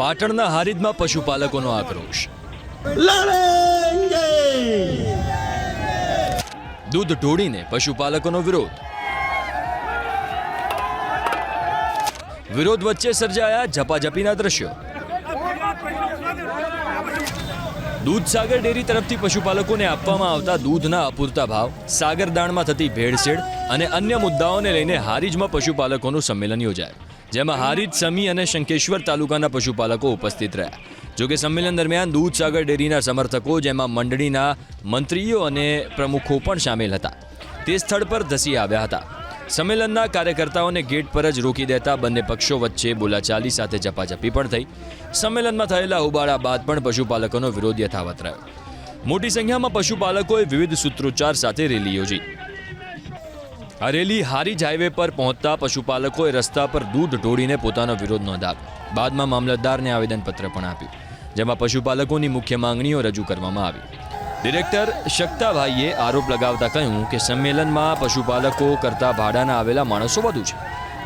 પાટણના હારીદમાં પશુપાલકોનો આક્રોશ. દૂધ ઢોળીને પશુપાલકોનો વિરોધ. વિરોધ વચ્ચે સર્જાયા ઝપાઝપીના દ્રશ્યો. દૂધસાગર ડેરી તરફથી પશુપાલકોને આપવામાં આવતા દૂધના અપૂરતા ભાવ સાગરદાણમાં થતી ભેળસેળ અને અન્ય મુદ્દાઓને લઈને હારીજમાં પશુપાલકોનું સંમેલન યોજાયું. જેમાં હારીજ, સમી અને શંકેશ્વર તાલુકાના પશુપાલકો ઉપસ્થિત રહ્યા. જોકે સંમેલન દરમિયાન દૂધસાગર ડેરીના સમર્થકો, જેમાં મંડળીના મંત્રીઓ અને પ્રમુખો પણ સામેલ હતા. તે સ્થળ પર ધસી આવ્યા હતા. સંમેલનના કાર્યકર્તાઓને ગેટ પર જ રોકી દેતા બંને પક્ષો વચ્ચે બોલાચાલી સાથે ઝપાઝપી પણ થઈ. સંમેલનમાં થયેલા ઉબાળા બાદ પણ પશુપાલકોનો વિરોધ યથાવત રહ્યો. મોટી સંખ્યામાં પશુપાલકોએ વિવિધ સૂત્રોચ્ચાર સાથે રેલી યોજી. આ હારી હાઈવે પર પહોંચતા પશુપાલકોએ રસ્તા પર દૂધ ઢોળીને પોતાનો વિરોધ નોંધાવ્યો. બાદમાં મામલતદારને આવેદનપત્ર પણ આપ્યું, જેમાં પશુપાલકોની મુખ્ય માંગણીઓ રજૂ કરવામાં આવી. ડિરેક્ટર શકતાભાઈએ આરોપ લગાવતા કહ્યું કે સંમેલનમાં પશુપાલકો કરતા ભાડાના આવેલા માણસો વધુ છે.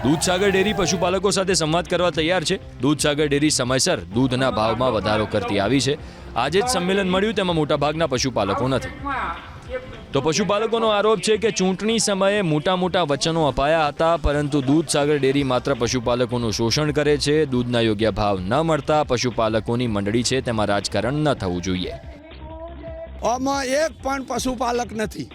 દૂધસાગર ડેરી પશુપાલકો સાથે સંવાદ કરવા તૈયાર છે. દૂધસાગર ડેરી સમયસર દૂધના ભાવમાં વધારો કરતી આવી છે. આજે જ સંમેલન મળ્યું, તેમાં મોટાભાગના પશુપાલકો નથી. તો પશુપાલકોનો આરોપ છે કે ચૂંટણી સમયે મોટા મોટા વચનો અપાયા હતા, પરંતુ દૂધસાગર ડેરી માત્ર પશુપાલકોનું શોષણ કરે છે. દૂધના યોગ્ય ભાવ ન મળતા પશુપાલકોની મંડળી છે તેમાં રાજકારણ ન થવું જોઈએ. આમાં એક પણ પશુપાલક નથી.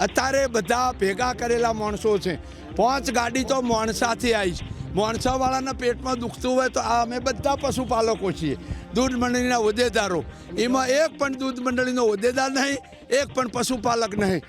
અત્યારે બધા ભેગા કરેલા માણસો છે. પાંચ ગાડી તો માણસાથી આવી છે. માણસાવાળાના પેટમાં દુખતું હોય તો આ અમે બધા પશુપાલકો છીએ. દૂધ મંડળીના હોદ્દેદારો. એમાં એક પણ દૂધ મંડળીનો હોદ્દેદાર નહીં, એક પણ પશુપાલક નહીં.